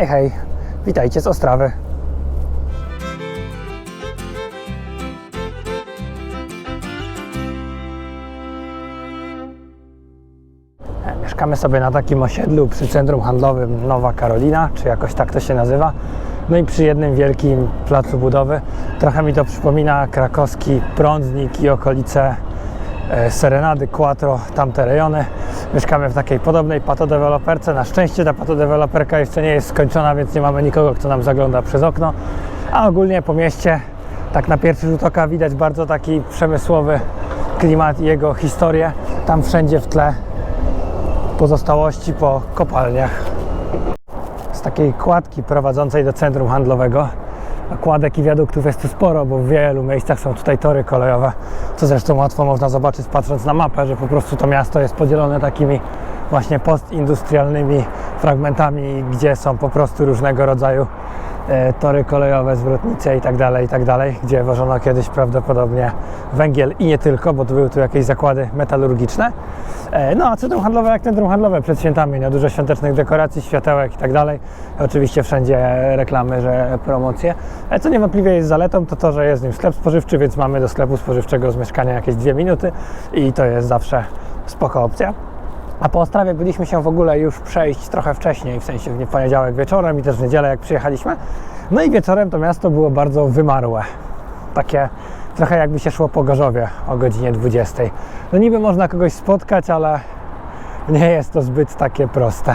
Hej, hej, witajcie z Ostrawy. Mieszkamy sobie na takim osiedlu przy centrum handlowym Nowa Karolina, czy jakoś tak to się nazywa. No i przy jednym wielkim placu budowy. Trochę mi to przypomina krakowski Prądnik i okolice e, Serenady, Quattro, tamte rejony. Mieszkamy w takiej podobnej patodeweloperce. Na szczęście ta patodeweloperka jeszcze nie jest skończona, więc nie mamy nikogo, kto nam zagląda przez okno. A ogólnie po mieście, tak na pierwszy rzut oka widać bardzo taki przemysłowy klimat i jego historię. Tam wszędzie w tle pozostałości po kopalniach. Z takiej kładki prowadzącej do centrum handlowego. Kładek i wiaduktów jest tu sporo, bo w wielu miejscach są tutaj tory kolejowe, co zresztą łatwo można zobaczyć patrząc na mapę, że po prostu to miasto jest podzielone takimi właśnie postindustrialnymi fragmentami, gdzie są po prostu różnego rodzaju tory kolejowe, zwrotnice i tak dalej, i tak gdzie wożono kiedyś prawdopodobnie węgiel i nie tylko, bo tu były tu jakieś zakłady metalurgiczne. E, No a centrum handlowe jak centrum handlowe przed świętami, no dużo świątecznych dekoracji, światełek i tak. Oczywiście wszędzie reklamy, że promocje. E, Co niewątpliwie jest zaletą, to to, że jest w nim sklep spożywczy, więc mamy do sklepu spożywczego z mieszkania jakieś dwie minuty i to jest zawsze spoko opcja. A po Ostrawie byliśmy się w ogóle już przejść trochę wcześniej, w sensie w poniedziałek wieczorem i też w niedzielę, jak przyjechaliśmy. No i wieczorem to miasto było bardzo wymarłe. Takie trochę jakby się szło po Gorzowie o godzinie 20. No niby można kogoś spotkać, ale nie jest to zbyt takie proste.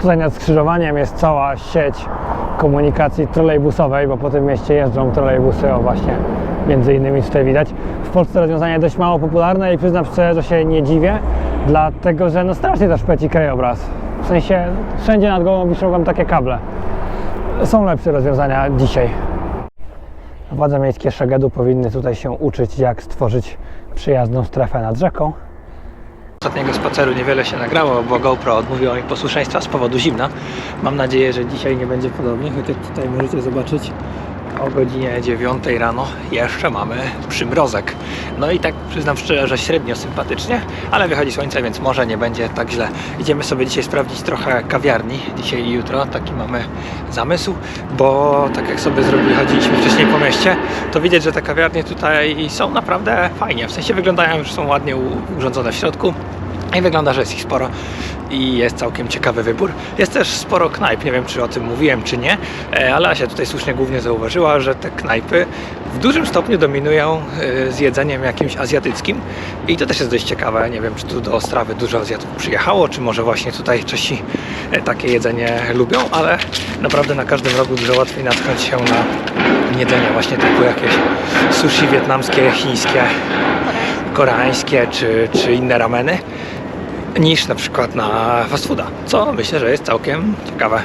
Tutaj nad skrzyżowaniem jest cała sieć komunikacji trolejbusowej, bo po tym mieście jeżdżą trolejbusy, o właśnie, między innymi tutaj widać. W Polsce rozwiązanie dość mało popularne i przyznam szczerze, że się nie dziwię, dlatego że no strasznie to szpeci krajobraz. W sensie wszędzie nad głową wiszą wam takie kable. Są lepsze rozwiązania dzisiaj. Władze miejskie Szegedu powinny tutaj się uczyć, jak stworzyć przyjazną strefę nad rzeką. Ostatniego spaceru niewiele się nagrało, bo GoPro odmówiło mi posłuszeństwa z powodu zimna. Mam nadzieję, że dzisiaj nie będzie podobnie, chociaż tutaj możecie zobaczyć o godzinie 9 rano jeszcze mamy przymrozek. No i tak przyznam szczerze, że średnio sympatycznie, ale wychodzi słońce, więc może nie będzie tak źle. Idziemy sobie dzisiaj sprawdzić trochę kawiarni, dzisiaj i jutro, taki mamy zamysł, bo tak jak sobie zrobili, chodziliśmy wcześniej po mieście, to widać, że te kawiarnie tutaj są naprawdę fajnie, w sensie wyglądają, że są ładnie urządzone w środku. I wygląda, że jest ich sporo i jest całkiem ciekawy wybór. Jest też sporo knajp, nie wiem czy o tym mówiłem czy nie, e, ale Asia tutaj słusznie głównie zauważyła, że te knajpy w dużym stopniu dominują e, z jedzeniem jakimś azjatyckim i to też jest dość ciekawe. Nie wiem czy tu do Ostrawy dużo Azjatów przyjechało, czy może właśnie tutaj Czesi e, takie jedzenie lubią, ale naprawdę na każdym rogu dużo łatwiej natknąć się na jedzenie właśnie typu jakieś sushi wietnamskie, chińskie, koreańskie czy, czy inne rameny niż na przykład na fast fooda, co myślę, że jest całkiem ciekawe.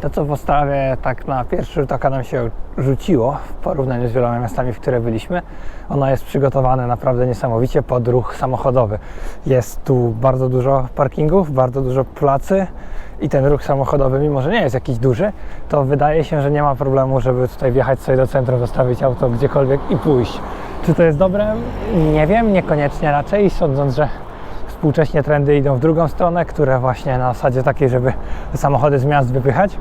To, co w Ostrawie tak na pierwszy rzut oka nam się rzuciło w porównaniu z wieloma miastami, w które byliśmy, ono jest przygotowane naprawdę niesamowicie pod ruch samochodowy. Jest tu bardzo dużo parkingów, bardzo dużo placy i ten ruch samochodowy, mimo że nie jest jakiś duży, to wydaje się, że nie ma problemu, żeby tutaj wjechać sobie do centrum, zostawić auto gdziekolwiek i pójść. Czy to jest dobre? Nie wiem, niekoniecznie raczej, sądząc, że współcześnie trendy idą w drugą stronę, które właśnie na zasadzie takiej, żeby samochody z miast wypychać.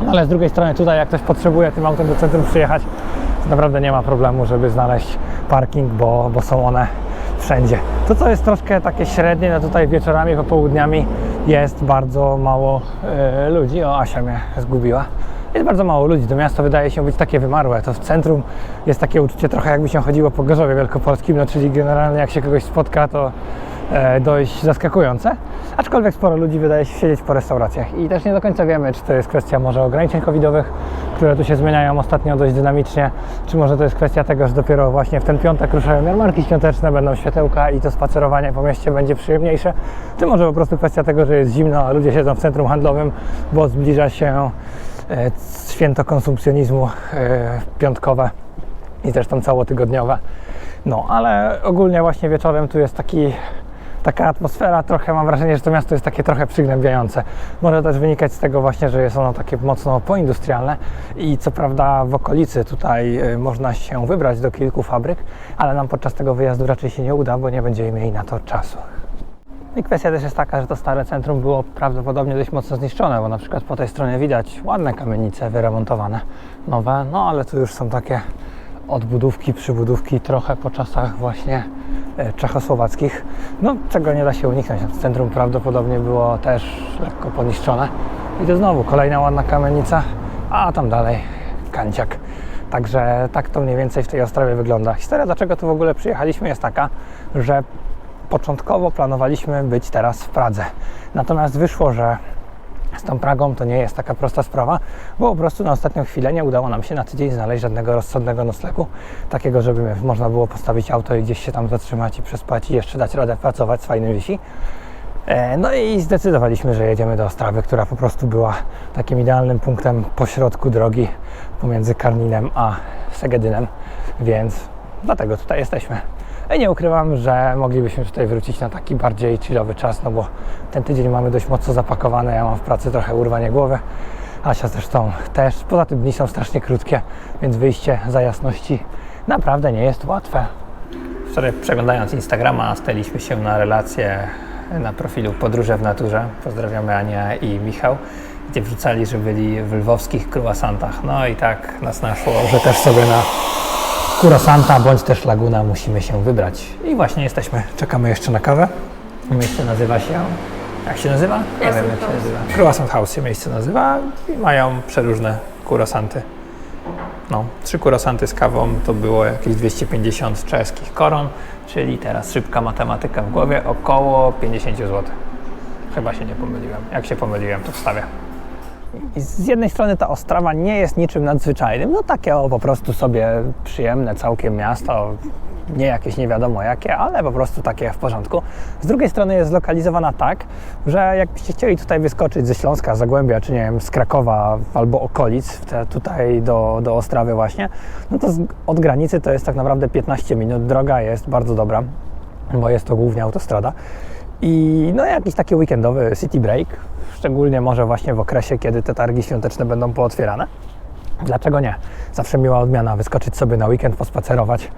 No ale z drugiej strony tutaj, jak ktoś potrzebuje tym autem do centrum przyjechać, to naprawdę nie ma problemu, żeby znaleźć parking, bo, bo są one wszędzie. To, co jest troszkę takie średnie, no tutaj wieczorami, popołudniami jest bardzo mało e, ludzi. O, Asia mnie zgubiła. Jest bardzo mało ludzi. To miasto wydaje się być takie wymarłe. To w centrum jest takie uczucie trochę jakby się chodziło po Gorzowie Wielkopolskim, no czyli generalnie jak się kogoś spotka, to dość zaskakujące. Aczkolwiek sporo ludzi wydaje się siedzieć po restauracjach i też nie do końca wiemy, czy to jest kwestia może ograniczeń covidowych, które tu się zmieniają ostatnio dość dynamicznie, czy może to jest kwestia tego, że dopiero właśnie w ten piątek ruszają jarmarki świąteczne, będą światełka i to spacerowanie po mieście będzie przyjemniejsze, czy może po prostu kwestia tego, że jest zimno, a ludzie siedzą w centrum handlowym, bo zbliża się e, święto konsumpcjonizmu e, piątkowe i zresztą całotygodniowe. No, ale ogólnie właśnie wieczorem tu jest taki, taka atmosfera, trochę mam wrażenie, że to miasto jest takie trochę przygnębiające. Może też wynikać z tego właśnie, że jest ono takie mocno poindustrialne i co prawda w okolicy tutaj y, można się wybrać do kilku fabryk, ale nam podczas tego wyjazdu raczej się nie uda, bo nie będziemy mieli na to czasu. I kwestia też jest taka, że to stare centrum było prawdopodobnie dość mocno zniszczone, bo na przykład po tej stronie widać ładne kamienice wyremontowane, nowe, no ale tu już są takie odbudówki, przybudówki trochę po czasach właśnie czechosłowackich, no czego nie da się uniknąć. Centrum prawdopodobnie było też lekko poniszczone. I to znowu kolejna ładna kamienica, a tam dalej kanciak. Także tak to mniej więcej w tej Ostrawie wygląda. Historia, dlaczego tu w ogóle przyjechaliśmy, jest taka, że początkowo planowaliśmy być teraz w Pradze. Natomiast wyszło, że z tą Pragą to nie jest taka prosta sprawa, bo po prostu na ostatnią chwilę nie udało nam się na tydzień znaleźć żadnego rozsądnego noclegu, takiego, żeby można było postawić auto i gdzieś się tam zatrzymać i przespać i jeszcze dać radę pracować z fajnym wisi. E, No i zdecydowaliśmy, że jedziemy do Ostrawy, która po prostu była takim idealnym punktem pośrodku drogi pomiędzy Karninem a Segedynem, więc dlatego tutaj jesteśmy. I nie ukrywam, że moglibyśmy tutaj wrócić na taki bardziej chillowy czas, no bo ten tydzień mamy dość mocno zapakowany, ja mam w pracy trochę urwanie głowy, Asia zresztą też. Poza tym dni są strasznie krótkie, więc wyjście za jasności naprawdę nie jest łatwe. Wczoraj przeglądając Instagrama staliśmy się na relację na profilu Podróże w Naturze. Pozdrawiamy Ania i Michał, gdzie wrzucali, że byli w lwowskich croissantach. No i tak nas naszło, że też sobie na Kurosanta bądź też Laguna musimy się wybrać. I właśnie jesteśmy. Czekamy jeszcze na kawę. Miejsce nazywa się. Jak się nazywa? Nie wiem jak się nazywa. Croissant House się miejsce nazywa i mają przeróżne kurosanty. No, trzy kurosanty z kawą to było jakieś 250 czeskich koron, czyli teraz szybka matematyka w głowie, około 50 zł. Chyba się nie pomyliłem. Jak się pomyliłem, to wstawię. I z jednej strony ta Ostrawa nie jest niczym nadzwyczajnym, no takie o, po prostu sobie przyjemne całkiem miasto, nie jakieś nie wiadomo jakie, ale po prostu takie w porządku. Z drugiej strony jest zlokalizowana tak, że jakbyście chcieli tutaj wyskoczyć ze Śląska, Zagłębia, czy nie wiem, z Krakowa albo okolic, tutaj do, do Ostrawy właśnie, no to z, od granicy to jest tak naprawdę 15 minut. Droga jest bardzo dobra, bo jest to głównie autostrada. I no jakiś taki weekendowy city break, szczególnie może właśnie w okresie, kiedy te targi świąteczne będą pootwierane. Dlaczego nie? Zawsze miła odmiana wyskoczyć sobie na weekend, pospacerować,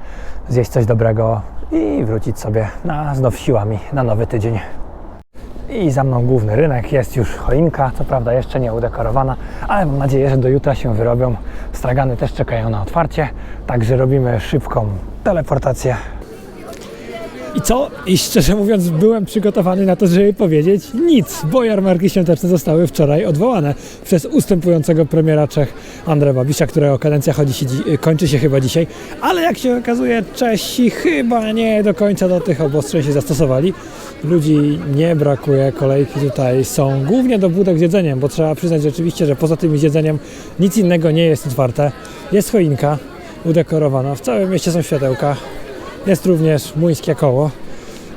zjeść coś dobrego i wrócić sobie na, znów siłami na nowy tydzień. I za mną główny rynek, jest już choinka, co prawda jeszcze nie udekorowana, ale mam nadzieję, że do jutra się wyrobią. Stragany też czekają na otwarcie, także robimy szybką teleportację i co? I szczerze mówiąc, byłem przygotowany na to, żeby powiedzieć nic, bo jarmarki świąteczne zostały wczoraj odwołane przez ustępującego premiera Czech Andrzeja Babisza, którego kadencja chodzi się, kończy się chyba dzisiaj. Ale jak się okazuje, Czesi chyba nie do końca do tych obostrzeń się zastosowali. Ludzi nie brakuje, kolejki tutaj są głównie do budek z jedzeniem, bo trzeba przyznać rzeczywiście, że poza tym jedzeniem nic innego nie jest otwarte. Jest choinka udekorowana, w całym mieście są światełka, jest również młyńskie koło.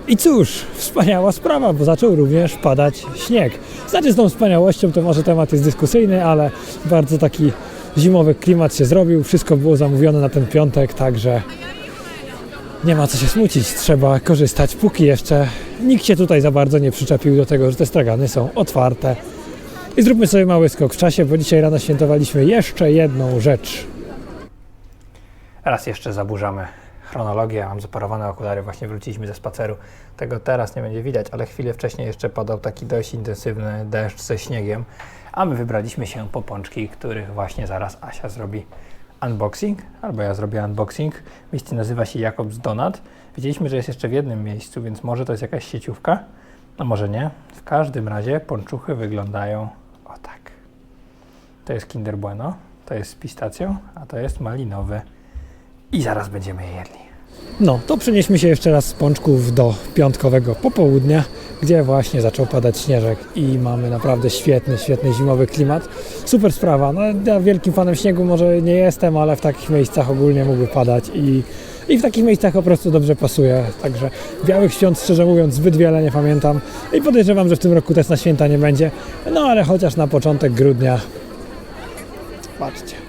I cóż, wspaniała sprawa, bo zaczął również padać śnieg. Znaczy z tą wspaniałością to może temat jest dyskusyjny, ale bardzo taki zimowy klimat się zrobił. Wszystko było zamówione na ten piątek, także nie ma co się smucić. Trzeba korzystać, póki jeszcze nikt się tutaj za bardzo nie przyczepił do tego, że te stragany są otwarte. I zróbmy sobie mały skok w czasie, bo dzisiaj rano świętowaliśmy jeszcze jedną rzecz. Raz jeszcze zaburzamy chronologię. Mam zaparowane okulary, właśnie wróciliśmy ze spaceru. Tego teraz nie będzie widać, ale chwilę wcześniej jeszcze padał taki dość intensywny deszcz ze śniegiem, a my wybraliśmy się po pączki, których właśnie zaraz Asia zrobi unboxing, albo ja zrobię unboxing. Miejsce nazywa się Jakobs Donut. Wiedzieliśmy, że jest jeszcze w jednym miejscu, więc może to jest jakaś sieciówka, a może nie. W każdym razie pączuchy wyglądają o tak. To jest Kinder Bueno, to jest z pistacją, a to jest malinowy i zaraz będziemy je jedli. No, to przenieśmy się jeszcze raz z pączków do piątkowego popołudnia, gdzie właśnie zaczął padać śnieżek i mamy naprawdę świetny, świetny zimowy klimat. Super sprawa. No, ja wielkim fanem śniegu może nie jestem, ale w takich miejscach ogólnie mógłby padać i, i w takich miejscach po prostu dobrze pasuje. Także białych świąt, szczerze mówiąc, zbyt wiele nie pamiętam i podejrzewam, że w tym roku też na święta nie będzie. No, ale chociaż na początek grudnia. Patrzcie.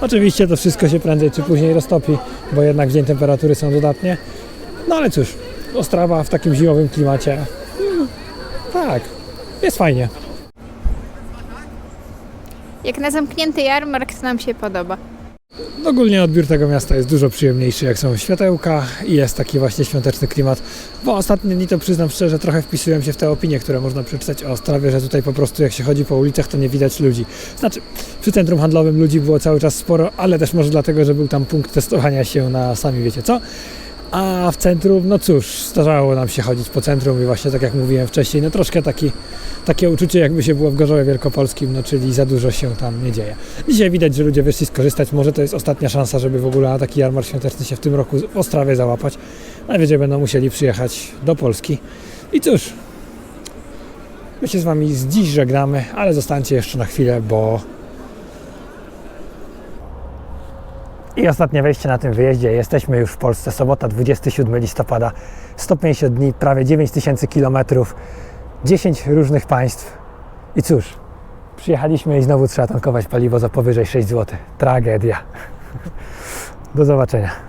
Oczywiście to wszystko się prędzej czy później roztopi, bo jednak w dzień temperatury są dodatnie. No ale cóż, Ostrawa w takim zimowym klimacie. mm, Tak, jest fajnie. Jak na zamknięty jarmark to nam się podoba. Ogólnie odbiór tego miasta jest dużo przyjemniejszy, jak są światełka i jest taki właśnie świąteczny klimat. Bo ostatnie dni to przyznam szczerze, trochę wpisują się w te opinie, które można przeczytać o Ostrawie, że tutaj po prostu jak się chodzi po ulicach, to nie widać ludzi. Znaczy, przy centrum handlowym ludzi było cały czas sporo, ale też może dlatego, że był tam punkt testowania się na sami wiecie co. A w centrum, no cóż, zdarzało nam się chodzić po centrum i właśnie tak jak mówiłem wcześniej, no troszkę taki, takie uczucie jakby się było w Gorzowie Wielkopolskim, no czyli za dużo się tam nie dzieje. Dzisiaj widać, że ludzie wyszli skorzystać, może to jest ostatnia szansa, żeby w ogóle taki jarmark świąteczny się w tym roku w Ostrawie załapać. Najwyżej będą musieli przyjechać do Polski. I cóż, my się z Wami z dziś żegnamy, ale zostańcie jeszcze na chwilę, bo I ostatnie wejście na tym wyjeździe. Jesteśmy już w Polsce. Sobota 27 listopada. 150 dni, prawie 9000 kilometrów, 10 różnych państw. I cóż, przyjechaliśmy i znowu trzeba tankować paliwo za powyżej 6 zł. Tragedia. Do zobaczenia.